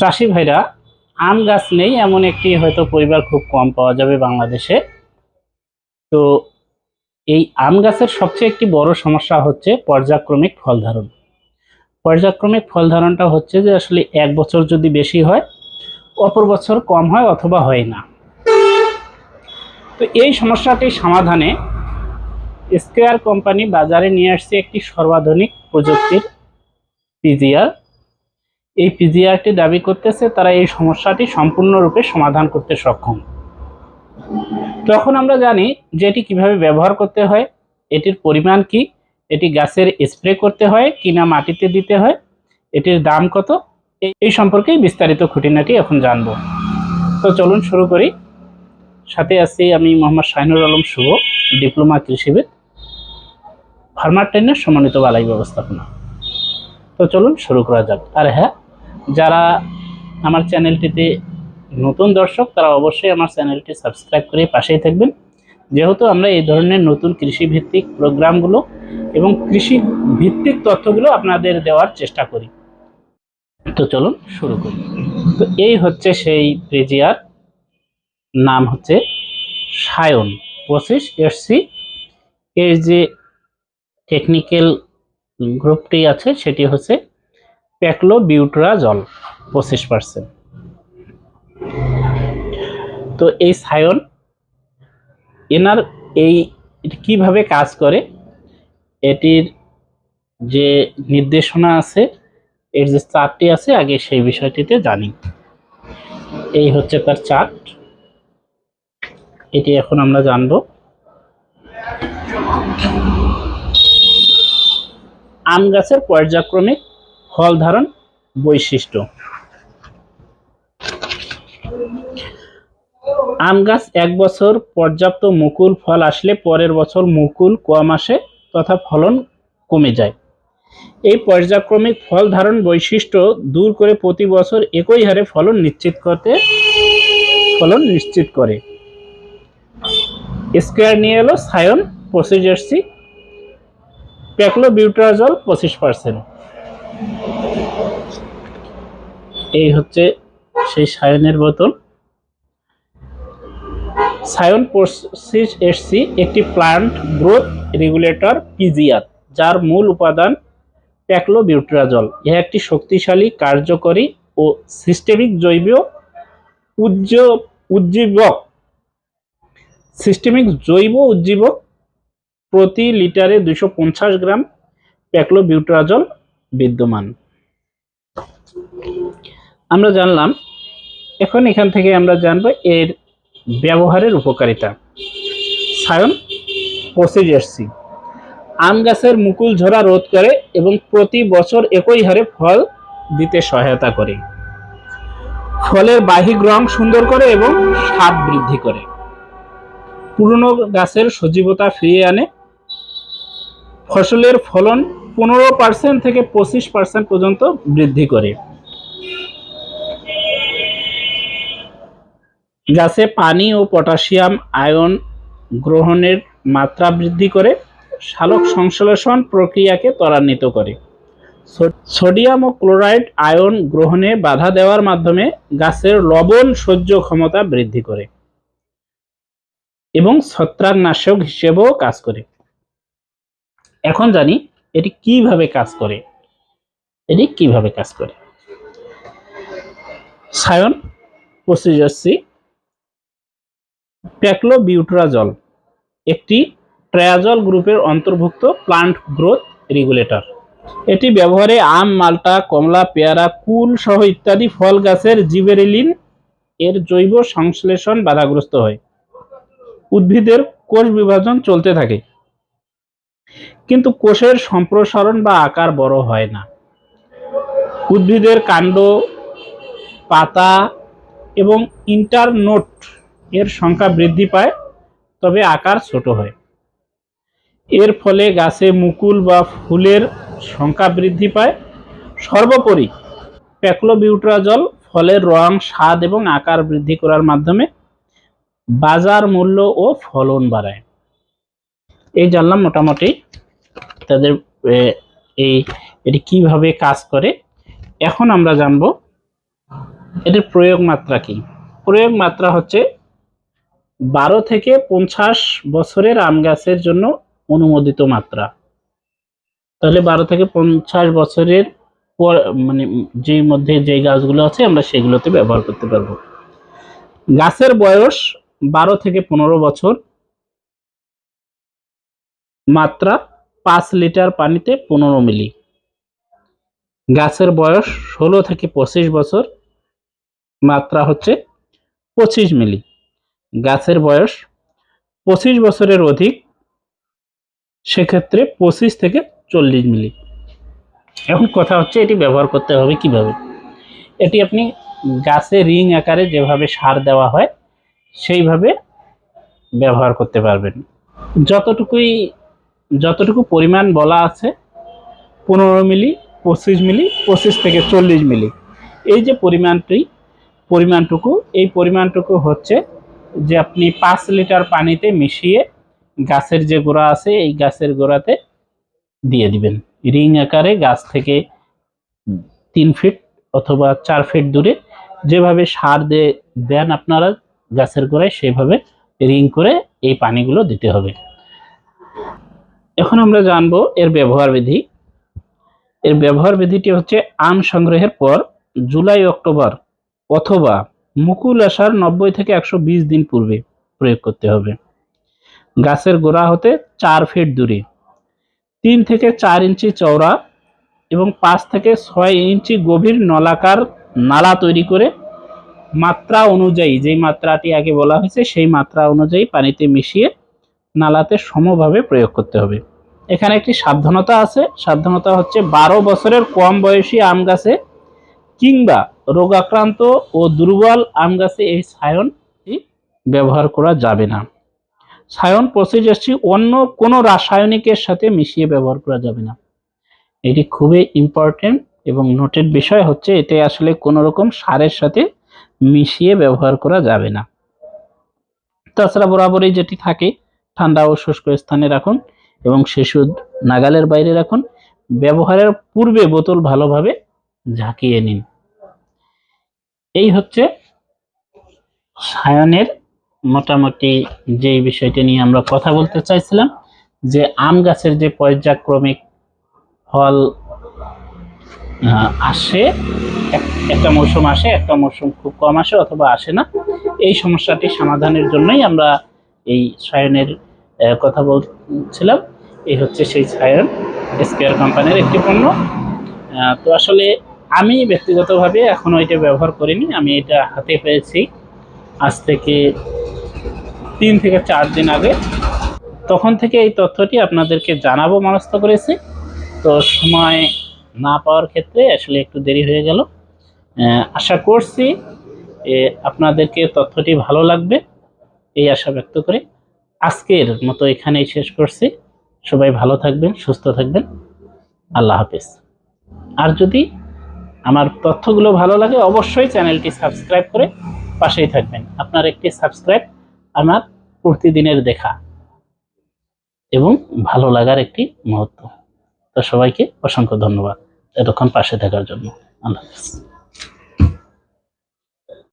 চাষি ভাইরা আম গাছ নেই, এমন একটি হয়তো পরিবার খুব কম পাওয়া যাবে বাংলাদেশে। তো এই আম গাছের সবচেয়ে একটি বড় সমস্যা হচ্ছে পর্যায়ক্রমিক ফল ধারণ। পর্যায়ক্রমিক ফল ধারণটা হচ্ছে যে আসলে এক বছর যদি বেশি হয়, অপর বছর কম হয় অথবা হয় না। তো এই সমস্যাটি সমাধানে স্কোয়ার কোম্পানি বাজারে নিয়ে আসছে একটি সর্বাধুনিক প্রযুক্তির পিজিআর। এই পিজিআরটি দাবি করতেছে, তারা এই সমস্যাটি সম্পূর্ণরূপে সমাধান করতে সক্ষম। তখন আমরা জানি যে এটি কীভাবে ব্যবহার করতে হয়, এটির পরিমাণ কি, এটি গাছের স্প্রে করতে হয় কিনা মাটিতে দিতে হয়, এটির দাম কত এই- সম্পর্কে বিস্তারিত খুঁটিনাটি এখন জানব। তো চলুন শুরু করি। সাথে আছি আমি মোহাম্মদ শাহিনুর আলম শুভ, ডিপ্লোমা কৃষিবিদ, ফার্মার ট্রেনের সমন্বিত বালাই ব্যবস্থাপনা। তো চলুন শুরু করা যাক। আর হ্যাঁ যারা আমার চ্যানেলটিতে নতুন দর্শক, তারা অবশ্যই আমার চ্যানেলটি সাবস্ক্রাইব করে পাশেই থাকবেন। যেহেতু আমরা এই ধরনের নতুন কৃষি ভিত্তিক প্রোগ্রামগুলো এবং কৃষি ভিত্তিক তথ্যগুলো আপনাদের দেওয়ার চেষ্টা করি। তো চলুন শুরু করি। তো এই হচ্ছে সেই প্রেজিয়ার নাম হচ্ছে সায়ন, পঁচিশ এসসি। এর যে টেকনিক্যাল গ্রুপটি আছে, সেটি হচ্ছে প্যাকলো বিউটরা জল পঁচিশ পার্সেন্ট তো এই সায়ন, এনার এই কীভাবে কাজ করে, এটির যে নির্দেশনা আছে, এর যে চার্টটি আছে, আগে সেই বিষয়টিতে জানি। এই হচ্ছে তার চার্ট। এটি এখন আমরা জানব। আম গাছের পর্যায়ক্রমিক ফল ধারণ বৈশিষ্ট্য। আম গাছ এক বছর পর্যাপ্ত মুকুল ফল আসলে পরের বছর মুকুল কম আসে তথা ফলন কমে যায়। এই পর্যায়ক্রমিক ফল ধারণ বৈশিষ্ট্য দূর করে প্রতি বছর একই হারে ফলন নিশ্চিত করতে, ফলন নিশ্চিত করে। স্কোয়ার নিয়ে এলো সায়ন পঁচিশ জার্সি প্যাকলো বিউট্রাজল পঁচিশ পার্সেন্ট। এই হচ্ছে সেই সায়নের বোতল। সায়ন পঁচিশ এসসি, একটি প্লান্ট গ্রোথ রেগুলেটর পিজিআর যার মূল উপাদান প্যাকলোবিউট্রাজল ইহা একটি শক্তিশালী, কার্যকরী ও সিস্টেমিক জৈব উজ্জ উজ্জীবক সিস্টেমিক জৈব উজ্জীবক প্রতি লিটারে দুশো গ্রাম প্যাকলোবিউট্রাজল বিদ্যমান। আমরা জানলাম, এখন এখান থেকে আমরা জানব এর ব্যবহারের উপকারিতা। সায়ন এসসি আম গাছের মুকুল ঝরা রোধ করে এবং প্রতি বছর একই হারে ফল দিতে সহায়তা করে। ফলের বাহিক রং সুন্দর করে এবং স্বাদ বৃদ্ধি করে। পুরনো গাছের সজীবতা ফিরিয়ে আনে। ফসলের ফলন পনেরো পার্সেন্ট থেকে পঁচিশ পার্সেন্ট পর্যন্ত বৃদ্ধি করে। গাছে পানি ও পটাশিয়াম আয়ন গ্রহণের মাত্রা বৃদ্ধি করে সালোক সংশ্লেষণ প্রক্রিয়াকে ত্বরান্বিত করে। সোডিয়াম ও ক্লোরাইড আয়ন গ্রহণে বাধা দেওয়ার মাধ্যমে গাছের লবণ সহ্য ক্ষমতা বৃদ্ধি করে এবং ছত্রাকনাশক হিসেবেও কাজ করে। এখন জানি এটি কীভাবে কাজ করে? এটি কীভাবে কাজ করে? সায়ন প্রসিজার্সি প্যাক্লোবিউট্রাজল একটি ট্রায়াজল গ্রুপের অন্তর্ভুক্ত প্লান্ট গ্রোথ রেগুলেটর এটি ব্যবহারে আম, মাল্টা, কমলা, পেয়ারা, কুল সহ ইত্যাদি ফল গাছের জিবেরেলিন এর জৈব সংশ্লেষণ বাধাগ্রস্ত হয়। উদ্ভিদের কোষ বিভাজন চলতে থাকে। কিন্তু কোষের সম্প্রসারণ বা আকার বড় হয় না। উদ্ভিদের কাণ্ড, পাতা এবং ইন্টারনোট এর সংখ্যা বৃদ্ধি পায়, তবে আকার ছোট হয়। এর ফলে গাছে মুকুল বা ফুলের সংখ্যা বৃদ্ধি পায়। সর্বোপরি প্যাক্লোবিউট্রাজল ফলের রং, স্বাদ এবং আকার বৃদ্ধি করার মাধ্যমে বাজার মূল্য ও ফলন বাড়ায়। এই জানলাম মোটামুটি তাদের এই, এটি কীভাবে কাজ করে। এখন আমরা জানব এটির প্রয়োগ মাত্রা কি। প্রয়োগ মাত্রা হচ্ছে বারো থেকে পঞ্চাশ বছরের আম গাছের জন্য অনুমোদিত মাত্রা। তাহলে বারো থেকে পঞ্চাশ বছরের পর মানে যে মধ্যে যে গাছগুলো আছে আমরা সেগুলোতে ব্যবহার করতে পারব। গাছের বয়স বারো থেকে পনেরো বছর। মাত্রা পাঁচ লিটার পানিতে পনেরো মিলি। গাছের বয়স ষোলো থেকে পঁচিশ বছর, মাত্রা হচ্ছে পঁচিশ মিলি। গাছের বয়স পঁচিশ বছরের অধিক, সেক্ষেত্রে পঁচিশ থেকে চল্লিশ মিলি। এখন কথা হচ্ছে এটি ব্যবহার করতে হবে কীভাবে? এটি আপনি গাছে রিং আকারে যেভাবে সার দেওয়া হয়, সেইভাবে ব্যবহার করতে পারবেন। যতটুকুই যতটুকু পরিমাণ বলা আছে, পনেরো মিলি, পঁচিশ মিলি, পঁচিশ থেকে চল্লিশ মিলি। এই যে পরিমাণটি, পরিমাণটুকু, এই পরিমাণটুকু হচ্ছে যে আপনি পাঁচ লিটার পানিতে মিশিয়ে গাছের যে গোড়া আছে, এই গাছের গোড়াতে দিয়ে দিবেন। রিং আকারে গাছ থেকে তিন ফিট অথবা চার ফিট দূরে যেভাবে সার দিয়ে দেন আপনারা, গাছের গোড়ায় সেভাবে রিং করে এই পানিগুলো দিতে হবে। এখন আমরা জানব এর ব্যবহার বিধি। এর ব্যবহার বিধিটি হচ্ছে আম সংগ্রহের পর জুলাই, অক্টোবর অথবা মুকুল আসার নব্বই থেকে একশো বিশ দিন পূর্বে প্রয়োগ করতে হবে। গাছের গোড়া হতে চার ফিট দূরে, তিন থেকে চার ইঞ্চি চওড়া এবং পাঁচ থেকে ছয় ইঞ্চি গভীর নলাকার নালা তৈরি করে মাত্রা অনুযায়ী, যেই মাত্রাটি আগে বলা হয়েছে সেই মাত্রা অনুযায়ী পানিতে মিশিয়ে নালাতে সমভাবে প্রয়োগ করতে হবে। এখানে একটি সাবধানতা আছে। সাবধানতা হচ্ছে বারো বছরের কম বয়সী আম গাছে কিংবা রোগাক্রান্ত ও দুর্বল আম গাছে এই সায়নটি ব্যবহার করা যাবে না। সায়ন প্রসেসটি অন্য কোনো রাসায়নিকের সাথে মিশিয়ে ব্যবহার করা যাবে না। এটি খুবই ইম্পর্টেন্ট এবং নোটের বিষয় হচ্ছে এতে আসলে কোনো রকম সারের সাথে মিশিয়ে ব্যবহার করা যাবে না। তাছাড়া বরাবরই যেটি থাকে ঠান্ডা ও শুষ্ক স্থানে রাখুন এবং শিশু নাগালের বাইরে রাখুন। ব্যবহারের পূর্বে বোতল ভালোভাবে ঝাঁকিয়ে নিন। এই হচ্ছে সায়নের মোটামুটি যেই বিষয়টি নিয়ে আমরা কথা বলতে চাইছিলাম, যে আম গাছের যে পর্যায়ক্রমিক ফল আসে একটা মৌসুম আসে, একটা মৌসুম খুব কম আসে অথবা আসে না। এই সমস্যাটি সমাধানের জন্যই আমরা এই সায়নের কথা বলছিলাম। এই হচ্ছে সেই সায়ন স্কেয়ার কোম্পানির একটি পণ্য। তো আসলে আমি ব্যক্তিগতভাবে এখনও এটা ব্যবহার করিনি। আমি এটা হাতে পেয়েছি আজ থেকে তিন থেকে চার দিন আগে। তখন থেকে এই তথ্যটি আপনাদেরকে জানাব, মনস্থ করেছি। তো সময় না পাওয়ার ক্ষেত্রে আসলে একটু দেরি হয়ে গেল। আশা করছি আপনাদেরকে তথ্যটি ভালো লাগবে। এই আশা ব্যক্ত করে আজকের মতো এখানেই শেষ করছি। সবাই ভালো থাকবেন, সুস্থ থাকবেন। আল্লাহ হাফেজ। আর যদি আমার তথ্যগুলো ভালো লাগে, অবশ্যই চ্যানেলটি সাবস্ক্রাইব করে পাশেই থাকবেন। আপনার একটি সাবস্ক্রাইব আমার প্রতিদিনের দেখা এবং ভালো লাগার একটি মুহূর্ত। তো সবাইকে অসংখ্য ধন্যবাদ এতক্ষণ পাশে থাকার জন্য। আল্লাহ হাফেজ।